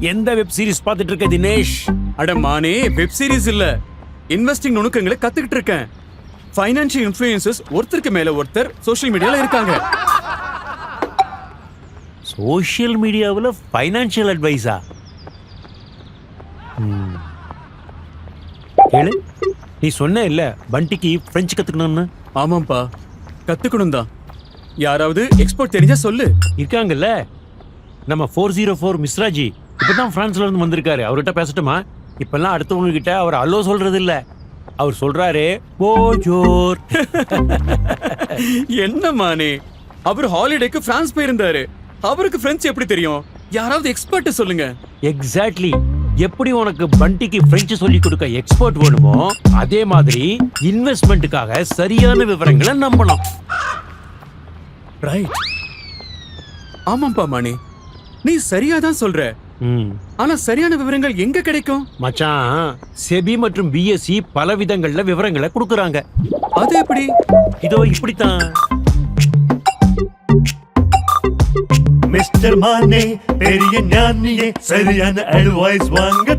எந்த web series பார்த்துட்டு இருக்க தினேஷ்? அட மானே வெப் சீரிஸ் இல்ல. இன்வெஸ்டிங் நுணுக்கங்களை கத்துக்கிட்டு இருக்கேன். ஃபைனான்சியல் இன்ஃப்ளூயன்சஸ் ஒருத்தருக்கு மேல ஒருத்தர் சோஷியல் மீடியால இருக்காங்க. சோஷியல் மீடியாவில் ஃபைனான்சியல் அட்வைஸா கேளு. நீ சொன்ன இல்ல பண்டிக்கு பிரெஞ்சு கத்துக்கணும்னு? ஆமாப்பா கத்துக்கணும் தான் யாராவது எக்ஸ்போர்ட் தெரிஞ்சா சொல்லு. இருக்காங்கல்ல? நம்ம ஃபோர் ஜீரோ ஃபோர் மிஸ்ராஜி. இப்பதான் பிரான்ஸ்ல இருந்து வந்திருக்காரு. அவர்கிட்ட பேசட்டுமா? இப்பெல்லாம் அடுத்தவங்க கிட்ட அவர் அல்லோ சொல்றது இல்ல அவர் சொல்றாரு போஜோர் என்ன மானே? அவர் ஹாலிடேக்கு பிரான்ஸ் போயிருந்தாரு. அவருக்கு பிரெஞ்சு எப்படி தெரியும்? யாராவது எக்ஸ்பர்ட் சொல்லுங்க. எக்ஸாக்ட்லி எப்படி உனக்கு பண்டிக்கு பிரெஞ்சு சொல்லி கொடுக்க எக்ஸ்பர்ட் வேணுமோ அதே மாதிரி இன்வெஸ்ட்மெண்ட்டுக்காக சரியான விவரங்களை நம்பணும். ரைட் ஆமாப்பா மானே. நீ சரியா தான் சொல்ற. ஆனா சரியான விவரங்கள் எங்க கிடைக்கும்? மச்சான் செபி மற்றும் பிஎஸ்சி பல விதங்கள்ல விவரங்களை கொடுக்கறாங்க. அது எப்படி? இதோ இப்படித்தான். மிஸ்டர் மானே பெரிய ஞானியே சரியான அட்வைஸ் வாங்க